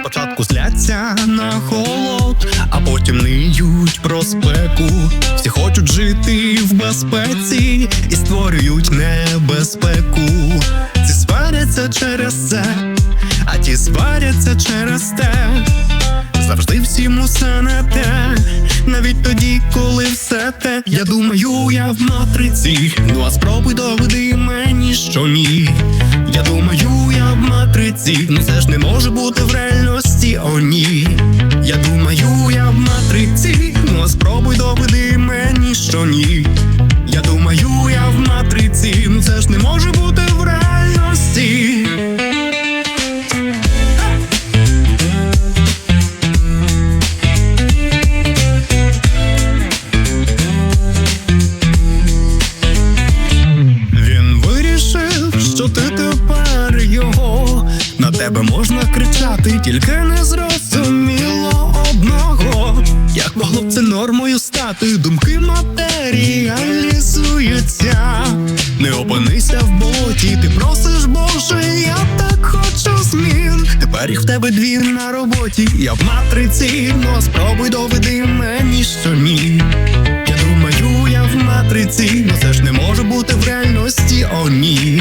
Спочатку зляться на холод, а потім ниють про спеку. Всі хочуть жити в безпеці і створюють небезпеку. Ці сваряться через це, а ті сваряться через те. Завжди всім усе не те, навіть тоді, коли все я думаю, я в матриці. Ну а спробуй доведи мені, що ні. Я думаю, я в матриці. Ну це ж не може бути в реальності, о ні. На тебе можна кричати, тільки не зрозуміло одного. Як могло б це нормою стати? Думки матеріалізуються. Не опинися в болоті, ти просиш, Боже, я так хочу змін. Тепер їх в тебе дві на роботі. Я в матриці, а спробуй доведи мені, що ні. Я думаю, я в матриці, ну це ж не може бути в реальності, о ні.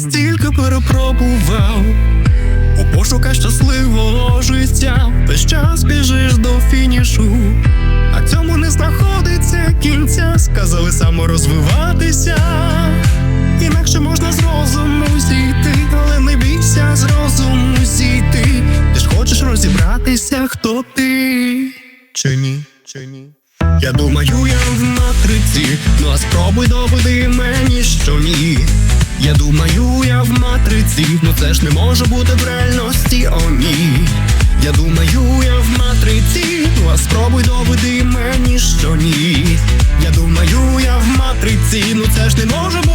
Стільки перепробував у пошуках щасливого життя, весь час біжиш до фінішу, а цьому не знаходиться кінця. Сказали саморозвиватися, інакше можна з розуму зійти, але не бійся з розуму зійти. Ти ж хочеш розібратися, хто ти чи ні, чи ні. Я думаю, я в матриці, ну а спробуй доведи мені, що ні. Я думаю, я в матриці, ну це ж не може бути в реальності, о ні. Я думаю, я в матриці, ну а спробуй доведи мені, що ні. Я думаю, я в матриці, ну це ж не може бути.